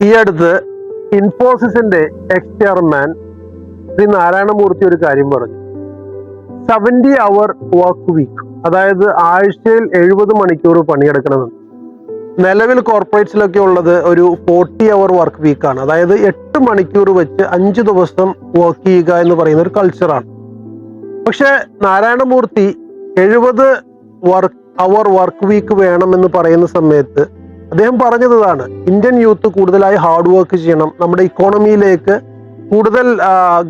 ഈ അടുത്ത് ഇൻഫോസിസിന്റെ എക്സ് ചെയർമാൻ ശ്രീ നാരായണമൂർത്തി ഒരു കാര്യം പറഞ്ഞു. സെവന്റി അവർ വർക്ക് വീക്ക് അതായത് ആഴ്ചയിൽ എഴുപത് മണിക്കൂർ പണിയെടുക്കണമെന്ന് നിലവിൽ കോർപ്പറേറ്റ്സിലൊക്കെ ഉള്ളത് ഒരു ഫോർട്ടി അവർ വർക്ക് വീക്കാണ് അതായത് എട്ട് മണിക്കൂർ വെച്ച് അഞ്ച് ദിവസം വർക്ക് ചെയ്യുക എന്ന് പറയുന്ന ഒരു കൾച്ചറാണ് പക്ഷെ നാരായണമൂർത്തി എഴുപത് വർക്ക് അവർ വർക്ക് വീക്ക് വേണമെന്ന് പറയുന്ന സമയത്ത് അദ്ദേഹം പറഞ്ഞതാണ് ഇന്ത്യൻ യൂത്ത് കൂടുതലായി ഹാർഡ് വർക്ക് ചെയ്യണം. നമ്മുടെ ഇക്കോണമിയിലേക്ക് കൂടുതൽ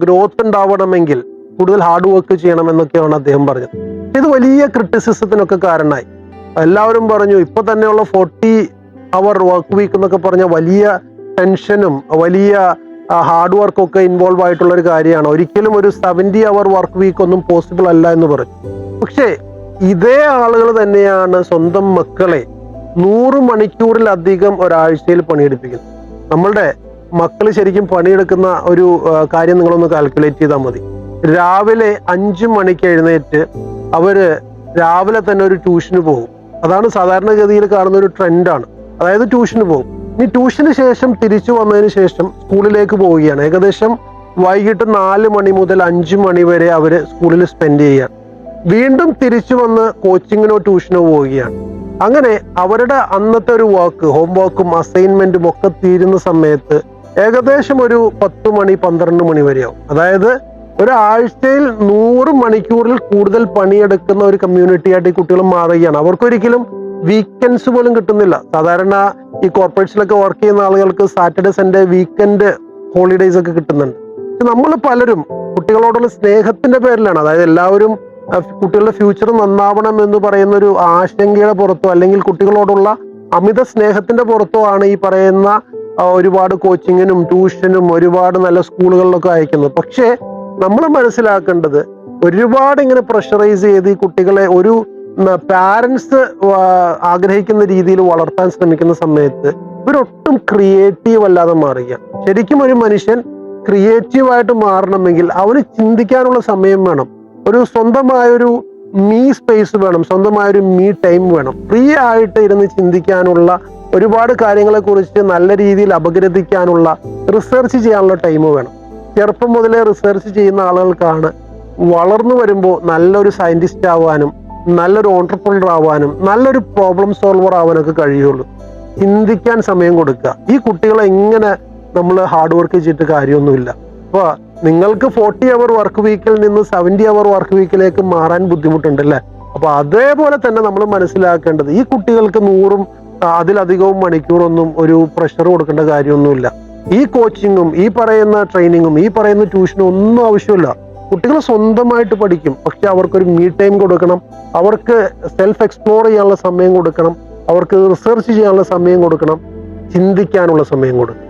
ഗ്രോത്ത് ഉണ്ടാവണമെങ്കിൽ കൂടുതൽ ഹാർഡ് വർക്ക് ചെയ്യണം എന്നൊക്കെയാണ് അദ്ദേഹം പറഞ്ഞത്. ഇത് വലിയ ക്രിറ്റിസിസത്തിനൊക്കെ കാരണമായി. എല്ലാവരും പറഞ്ഞു ഇപ്പൊ തന്നെയുള്ള ഫോർട്ടി അവർ വർക്ക് വീക്ക് എന്നൊക്കെ പറഞ്ഞ വലിയ ടെൻഷനും വലിയ ഹാർഡ് വർക്കും ഒക്കെ ഇൻവോൾവ് ആയിട്ടുള്ള ഒരു കാര്യമാണ്. ഒരിക്കലും ഒരു സെവന്റി അവർ വർക്ക് വീക്ക് ഒന്നും പോസിബിൾ അല്ല എന്ന് പറഞ്ഞു. പക്ഷേ ഇതേ ആളുകൾ തന്നെയാണ് സ്വന്തം മക്കളെ നൂറ് മണിക്കൂറിലധികം ഒരാഴ്ചയിൽ പണിയെടുപ്പിക്കുന്നു. നമ്മളുടെ മക്കൾ ശരിക്കും പണിയെടുക്കുന്ന ഒരു കാര്യം നിങ്ങളൊന്ന് കാൽക്കുലേറ്റ് ചെയ്താൽ മതി. രാവിലെ അഞ്ചു മണിക്ക് എഴുന്നേറ്റ് അവർ രാവിലെ തന്നെ ഒരു ട്യൂഷന് പോകും. അതാണ് സാധാരണഗതിയിൽ കാണുന്ന ഒരു ട്രെൻഡാണ് അതായത് ട്യൂഷന് പോകും. ഇനി ട്യൂഷന് ശേഷം തിരിച്ചു വന്നതിന് ശേഷം സ്കൂളിലേക്ക് പോവുകയാണ്. ഏകദേശം വൈകിട്ട് നാല് മണി മുതൽ അഞ്ചു മണി വരെ അവർ സ്കൂളിൽ സ്പെൻഡ് ചെയ്യുകയാണ്. വീണ്ടും തിരിച്ചു വന്ന് കോച്ചിങ്ങിനോ ട്യൂഷനോ പോവുകയാണ്. അങ്ങനെ അവരുടെ അന്നത്തെ ഒരു വർക്ക് ഹോം വർക്കും അസൈൻമെന്റും ഒക്കെ തീരുന്ന സമയത്ത് ഏകദേശം ഒരു പത്ത് മണി പന്ത്രണ്ട് മണി വരെയാവും. അതായത് ഒരാഴ്ചയിൽ നൂറ് മണിക്കൂറിൽ കൂടുതൽ പണിയെടുക്കുന്ന ഒരു കമ്മ്യൂണിറ്റി ആയിട്ട് ഈ കുട്ടികൾ മാറുകയാണ്. അവർക്കൊരിക്കലും വീക്കെൻഡ്സ് പോലും കിട്ടുന്നില്ല. സാധാരണ ഈ കോർപ്പറേറ്റ്സിലൊക്കെ വർക്ക് ചെയ്യുന്ന ആളുകൾക്ക് സാറ്റർഡേ സൺഡേ വീക്കെൻഡ് ഹോളിഡേയ്സ് ഒക്കെ കിട്ടുന്നുണ്ട്. നമ്മൾ പലരും കുട്ടികളോടുള്ള സ്നേഹത്തിന്റെ പേരിലാണ്. അതായത് എല്ലാവരും കുട്ടികളുടെ ഫ്യൂച്ചർ നന്നാവണം എന്ന് പറയുന്ന ഒരു ആശങ്കയുടെ പുറത്തോ അല്ലെങ്കിൽ കുട്ടികളോടുള്ള അമിത സ്നേഹത്തിന്റെ പുറത്തോ ആണ് ഈ പറയുന്ന ഒരുപാട് കോച്ചിങ്ങിനും ട്യൂഷനും ഒരുപാട് നല്ല സ്കൂളുകളിലൊക്കെ അയക്കുന്നത്. പക്ഷേ നമ്മൾ മനസ്സിലാക്കേണ്ടത് ഒരുപാട് ഇങ്ങനെ പ്രഷറൈസ് ചെയ്ത് ഈ കുട്ടികളെ ഒരു പാരൻസ് ആഗ്രഹിക്കുന്ന രീതിയിൽ വളർത്താൻ ശ്രമിക്കുന്ന സമയത്ത് ഇവരൊട്ടും ക്രിയേറ്റീവ് അല്ലാതെ മാറുക. ശരിക്കും ഒരു മനുഷ്യൻ ക്രിയേറ്റീവായിട്ട് മാറണമെങ്കിൽ അവന് ചിന്തിക്കാനുള്ള സമയം വേണം. ഒരു സ്വന്തമായൊരു മീ സ്പേസ് വേണം സ്വന്തമായൊരു മീ ടൈം വേണം. ഫ്രീ ആയിട്ട് ഇരുന്ന് ചിന്തിക്കാനുള്ള ഒരുപാട് കാര്യങ്ങളെ കുറിച്ച് നല്ല രീതിയിൽ അപഗ്രഥിക്കാനുള്ള റിസർച്ച് ചെയ്യാനുള്ള ടൈം വേണം. ചെറുപ്പം മുതലേ റിസർച്ച് ചെയ്യുന്ന ആളുകൾക്കാണ് വളർന്നു വരുമ്പോൾ നല്ലൊരു സയന്റിസ്റ്റ് ആവാനും നല്ലൊരു ഓണ്ടർപ്രണർ ആവാനും നല്ലൊരു പ്രോബ്ലം സോൾവർ ആവാനൊക്കെ കഴിയുള്ളൂ. ചിന്തിക്കാൻ സമയം കൊടുക്കുക. ഈ കുട്ടികളെ എങ്ങനെ നമ്മൾ ഹാർഡ് വർക്ക് ചെയ്തിട്ട് കാര്യമൊന്നുമില്ല. അപ്പൊ നിങ്ങൾക്ക് ഫോർട്ടി അവർ വർക്ക് വീക്കിൽ നിന്ന് സെവന്റി അവർ വർക്ക് വീക്കിലേക്ക് മാറാൻ ബുദ്ധിമുട്ടുണ്ട് അല്ലേ അപ്പൊ അതേപോലെ തന്നെ നമ്മൾ മനസ്സിലാക്കേണ്ടത് ഈ കുട്ടികൾക്ക് നൂറും അതിലധികവും മണിക്കൂറൊന്നും ഒരു പ്രഷർ കൊടുക്കേണ്ട കാര്യമൊന്നുമില്ല. ഈ കോച്ചിങ്ങും ഈ പറയുന്ന ട്രെയിനിങ്ങും ഈ പറയുന്ന ട്യൂഷനും ഒന്നും ആവശ്യമില്ല. കുട്ടികൾ സ്വന്തമായിട്ട് പഠിക്കും. പക്ഷെ അവർക്കൊരു മീ ടൈം കൊടുക്കണം. അവർക്ക് സെൽഫ് എക്സ്പ്ലോർ ചെയ്യാനുള്ള സമയം കൊടുക്കണം. അവർക്ക് റിസർച്ച് ചെയ്യാനുള്ള സമയം കൊടുക്കണം. ചിന്തിക്കാനുള്ള സമയം കൊടുക്കണം.